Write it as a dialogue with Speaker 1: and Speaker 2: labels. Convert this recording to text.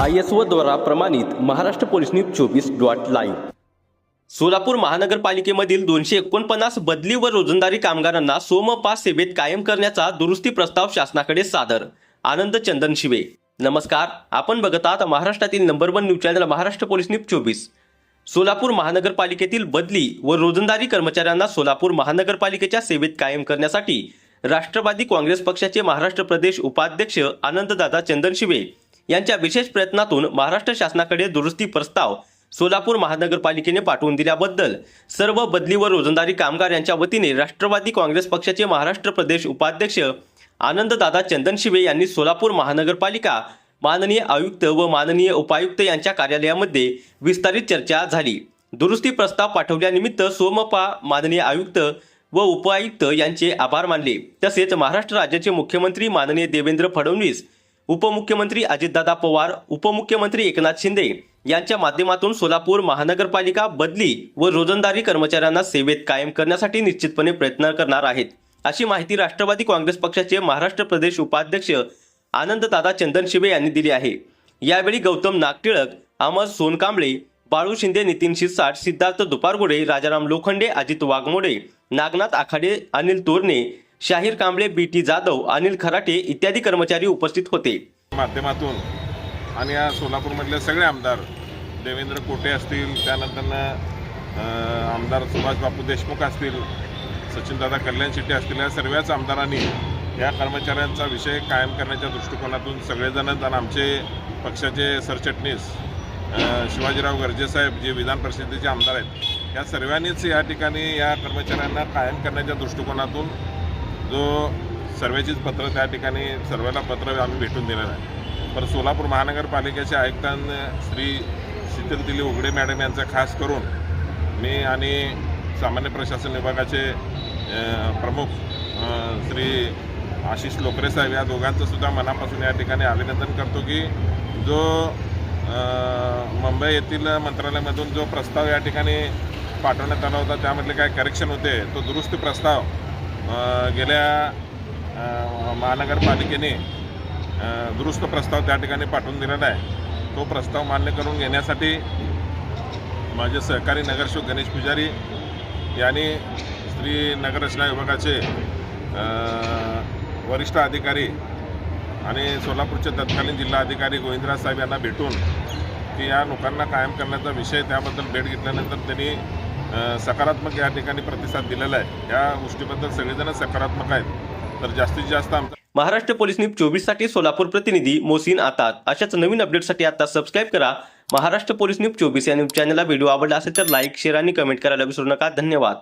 Speaker 1: I S O द्वारा प्रमाणित Maharashtra police news चोवीस डॉट लाईव्ह. सोलापूर महानगरपालिकेमधील दोनशे एकोणपन्नास बदली व रोजंदारी कामगारांना सोमपास सेवेत कायम करण्याचा दुरुस्ती प्रस्ताव शासनाकडे सादर. आनंद चंदन शिवे. नमस्कार आपण बघत आहात महाराष्ट्रातील number one news channel Maharashtra police news चोवीस. सोलापूर महानगरपालिकेतील बदली व रोजंदारी कर्मचाऱ्यांना सोलापूर महानगरपालिकेच्या सेवेत कायम करण्यासाठी राष्ट्रवादी काँग्रेस पक्षाचे महाराष्ट्र प्रदेश उपाध्यक्ष आनंददादा चंदन शिवे यांच्या विशेष प्रयत्नातून महाराष्ट्र शासनाकडे दुरुस्ती प्रस्ताव सोलापूर महानगरपालिकेने पाठवून दिल्याबद्दल सर्व बदली व रोजंदारी कामगार यांच्या वतीने राष्ट्रवादी काँग्रेस पक्षाचे महाराष्ट्र प्रदेश उपाध्यक्ष आनंददादा चंदन शिवे यांनी सोलापूर महानगरपालिका माननीय आयुक्त व माननीय उपायुक्त यांच्या कार्यालयामध्ये विस्तारित चर्चा झाली. दुरुस्ती प्रस्ताव पाठवल्यानिमित्त सोमपा माननीय आयुक्त व उपायुक्त यांचे आभार मानले. तसेच महाराष्ट्र राज्याचे मुख्यमंत्री माननीय देवेंद्र फडणवीस उपमुख्यमंत्री अजितदादा पवार उपमुख्यमंत्री एकनाथ शिंदे यांच्या माध्यमातून सोलापूर महानगरपालिका बदली व रोजंदारी कर्मचाऱ्यांना सेवेत कायम करण्यासाठी निश्चितपणे प्रयत्न करणार आहेत. अशी माहिती राष्ट्रवादी काँग्रेस पक्षाचे महाराष्ट्र प्रदेश उपाध्यक्ष आनंददादा चंदन शिवे यांनी दिली आहे. यावेळी गौतम नागटिळक अमर सोनकांबळे बाळू शिंदे नितीन शिरसाट सिद्धार्थ दुपारगोडे राजाराम लोखंडे अजित वाघमोडे नागनाथ आखाडे अनिल तोरणे शाहीर कांबळे बी टी जाधव अनिल खराटे इत्यादी कर्मचारी उपस्थित होते.
Speaker 2: माध्यमातून आणि या सोलापूरमधले सगळे आमदार देवेंद्र कोटे असतील त्यानंतर आमदार सुभाष बापू देशमुख असतील सचिनदादा कल्याण शेट्टी असतील या सर्वच आमदारांनी या कर्मचाऱ्यांचा विषय कायम करण्याच्या दृष्टिकोनातून सगळेजण आणि आमचे पक्षाचे सरचिटणीस शिवाजीराव गर्जेसाहेब जे विधान परिषदेचे आमदार आहेत या सर्वांनीच या ठिकाणी या कर्मचाऱ्यांना कायम करण्याच्या दृष्टिकोनातून जो सर्वेचीच पत्र त्या ठिकाणी सर्वांना पत्र आम्ही भेटून दिलेलं आहे. पण सोलापूर महानगरपालिकेचे आयुक्तांनी श्री शीतल दिली उघडे मॅडम यांचा खास करून मी आणि सामान्य प्रशासन विभागाचे प्रमुख श्री आशिष लोकरे साहेब या दोघांचं सुद्धा मनापासून या ठिकाणी अभिनंदन करतो की जो मुंबई येथील मंत्रालयामधून जो प्रस्ताव या ठिकाणी पाठवण्यात आला होता त्यामधले काय करेक्शन होते तो दुरुस्ती प्रस्ताव गेल्या महानगरपालिकेने दुरुस्त प्रस्ताव त्या ठिकाणी पाठवून दिलेला आहे. तो प्रस्ताव मान्य करून घेण्यासाठी माझे सहकारी नगरसेवक गणेश पुजारी यांनी श्री नगररचना विभागाचे वरिष्ठ अधिकारी आणि सोलापूरचे तत्कालीन जिल्हा अधिकारी गोविंदराज साहेब यांना भेटून की या लोकांना कायम करण्याचा विषय त्याबद्दल भेट घेतल्यानंतर त्यांनी सकारात्मक या ठिकाणी प्रतिसाद दिलेला आहे. या गोष्टीबद्दल सगळेजण सकारात्मक आहेत. तर जास्तीत जास्त आमचा
Speaker 1: महाराष्ट्र पोलीस न्यूज चोवीससाठी सोलापूर प्रतिनिधी मोसीन आतात अशाच नवीन अपडेटसाठी आता सबस्क्राईब करा. महाराष्ट्र पोलीस न्यूज चोवीस या न्यूज चॅनलला व्हिडिओ आवडला असेल तर लाईक शेअर आणि कमेंट करायला विसरू नका. धन्यवाद.